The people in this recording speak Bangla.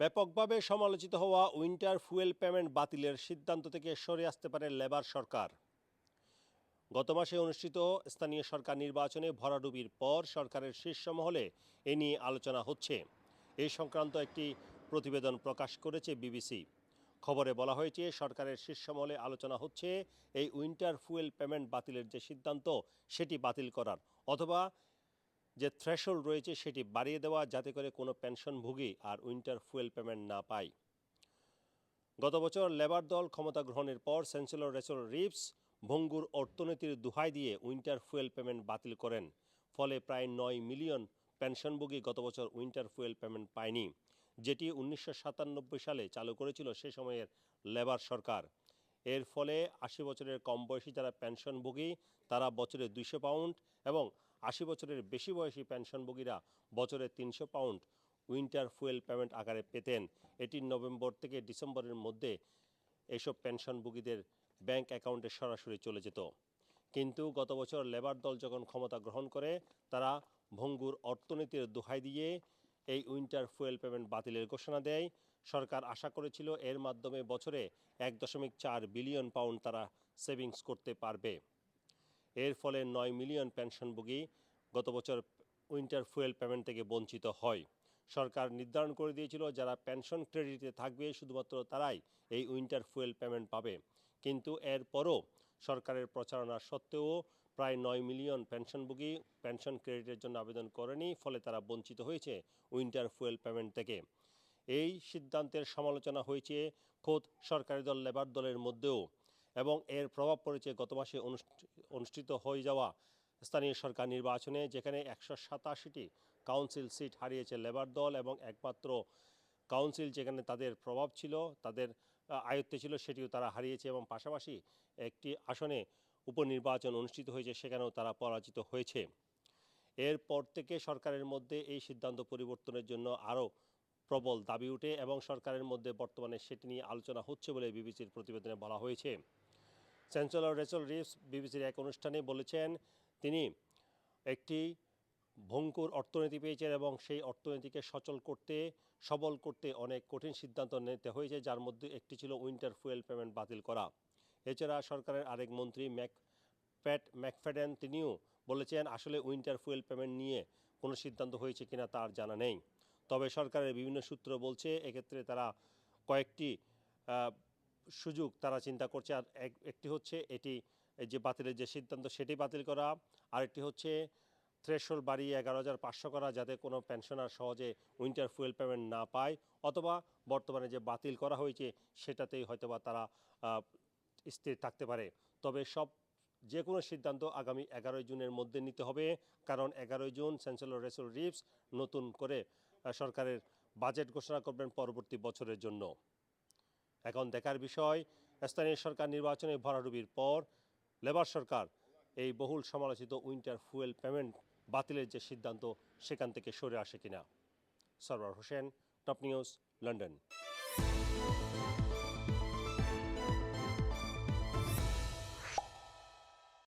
ব্যাপকভাবে সমালোচিত হওয়া উইন্টার ফুয়েল পেমেন্ট বাতিলের সিদ্ধান্ত থেকে সরে আসতে পারে লেবার সরকার। গত মাসে অনুষ্ঠিত স্থানীয় সরকার নির্বাচনে ভরাডুবির পর সরকারের শীর্ষ মহলে এ নিয়ে আলোচনা হচ্ছে। এই সংক্রান্ত একটি প্রতিবেদন প্রকাশ করেছে বিবিসি। খবরে বলা হয়েছে, সরকারের শীর্ষ মহলে আলোচনা হচ্ছে, এই উইন্টার ফুয়েল পেমেন্ট বাতিলের যে সিদ্ধান্ত, সেটি বাতিল করার, অথবা যে থ্রেশহোল্ড রয়েছে সেটি বাড়িয়ে দেওয়া যাতে করে কোনো পেনশনভোগী আর উইন্টার ফুয়েল পেমেন্ট না পায়। গত বছর লেবার দল ক্ষমতা গ্রহণের পর চ্যান্সেলর রেচল রিপস ভঙ্গুর অর্থনীতির দুহাই দিয়ে উইন্টার ফুয়েল পেমেন্ট বাতিল করেন। ফলে প্রায় নয় মিলিয়ন পেনশনভোগী গত বছর উইন্টার ফুয়েল পেমেন্ট পায়নি, যেটি উনিশশো সাতানব্বই সালে চালু করেছিল সে সময়ের লেবার সরকার। এর ফলে আশি বছরের কম বয়সী যারা পেনশনভোগী, তারা বছরে দুইশো পাউন্ড এবং আশি বছরের বেশি বয়সী পেনশনভোগীরা বছরে তিনশো পাউন্ড উইন্টার ফুয়েল পেমেন্ট আকারে পেতেন। এটি নভেম্বর থেকে ডিসেম্বরের মধ্যে এসব পেনশনভোগীদের ব্যাংক অ্যাকাউন্টে সরাসরি চলে যেত। কিন্তু গত বছর লেবার দল যখন ক্ষমতা গ্রহণ করে, তারা ভঙ্গুর অর্থনীতির দোহাই দিয়ে এই উইন্টার ফুয়েল পেমেন্ট বাতিলের ঘোষণা দেয়। সরকার আশা করেছিল এর মাধ্যমে বছরে এক দশমিক চার বিলিয়ন পাউন্ড তারা সেভিংস করতে পারবে। এর ফলে নয় মিলিয়ন পেনশনভোগী গত বছর উইন্টার ফুয়েল পেমেন্ট থেকে বঞ্চিত হয়। সরকার নির্ধারণ করে দিয়েছিল, যারা পেনশন ক্রেডিটে থাকবে শুধুমাত্র তারাই এই উইন্টার ফুয়েল পেমেন্ট পাবে। কিন্তু এরপরও সরকারের প্রচারণা সত্ত্বেও প্রায় নয় মিলিয়ন পেনশনভোগী পেনশন ক্রেডিটের জন্য আবেদন করেনি, ফলে তারা বঞ্চিত হয়েছে উইন্টার ফুয়েল পেমেন্ট থেকে। এই সিদ্ধান্তের সমালোচনা হয়েছে খোদ সরকারি দল লেবার দলের মধ্যেও এবং এর প্রভাব পড়েছে গত মাসে অনুষ্ঠিত হয়ে যাওয়া স্থানীয় সরকার নির্বাচনে, যেখানে একশো সাতাশিটি কাউন্সিল সিট হারিয়েছে লেবার দল এবং একমাত্র কাউন্সিল যেখানে তাদের প্রভাব ছিল, তাদের আয়ত্তে ছিল, সেটিও তারা হারিয়েছে এবং পাশাপাশি একটি আসনে উপনির্বাচন অনুষ্ঠিত হয়েছে, সেখানেও তারা পরাজিত হয়েছে। এরপর থেকে সরকারের মধ্যে এই সিদ্ধান্ত পরিবর্তনের জন্য আরও প্রবল দাবি উঠে এবং সরকারের মধ্যে বর্তমানে সেটি নিয়ে আলোচনা হচ্ছে বলে বিবিসির প্রতিবেদনে বলা হয়েছে। চ্যান্সেলর রেচল রিভস বিবিসির এক অনুষ্ঠানে বলেছেন, তিনি একটি ভঙ্কুর অর্থনীতি পেয়েছেন এবং সেই অর্থনীতিকে সচল করতে, সবল করতে অনেক কঠিন সিদ্ধান্ত নিতে হয়েছে, যার মধ্যে একটি ছিল উইন্টার ফুয়েল পেমেন্ট বাতিল করা। এছাড়া সরকারের আরেক মন্ত্রী ম্যাক প্যাট ম্যাকফ্যাডেন, তিনিও বলেছেন, আসলে উইন্টার ফুয়েল পেমেন্ট নিয়ে কোনো সিদ্ধান্ত হয়েছে কিনা তার জানা নেই। তবে সরকারের বিভিন্ন সূত্র বলছে, এক্ষেত্রে তারা কয়েকটি সুযোগ তারা চিন্তা করছে। আর এক- একটি হচ্ছে এটি যে বাতিলের যে সিদ্ধান্ত, সেটি বাতিল করা। আরেকটি হচ্ছে থ্রেশহোল্ড বাড়িয়ে এগারো হাজার পাঁচশো করা যাতে কোনো পেনশনার সহজে উইন্টার ফুয়েল পেমেন্ট না পায়। অথবা বর্তমানে যে বাতিল করা হয়েছে, সেটাতেই হয়তোবা তারা স্থির থাকতে পারে। তবে সব যে কোনো সিদ্ধান্ত আগামী এগারোই জুনের মধ্যে নিতে হবে। কারণ এগারোই জুন চ্যান্সেলর রেসল রিভস নতুন করে সরকারের বাজেট ঘোষণা করবেন পরবর্তী বছরের জন্য। এখন দেখার বিষয়, স্থানীয় সরকার নির্বাচনে ভরাডুবির পর লেবার সরকার এই বহুল সমালোচিত উইন্টার ফুয়েল পেমেন্ট বাতিলের যে সিদ্ধান্ত, সেখান থেকে সরে আসে কিনা? Sarwar Hossain, top news, London.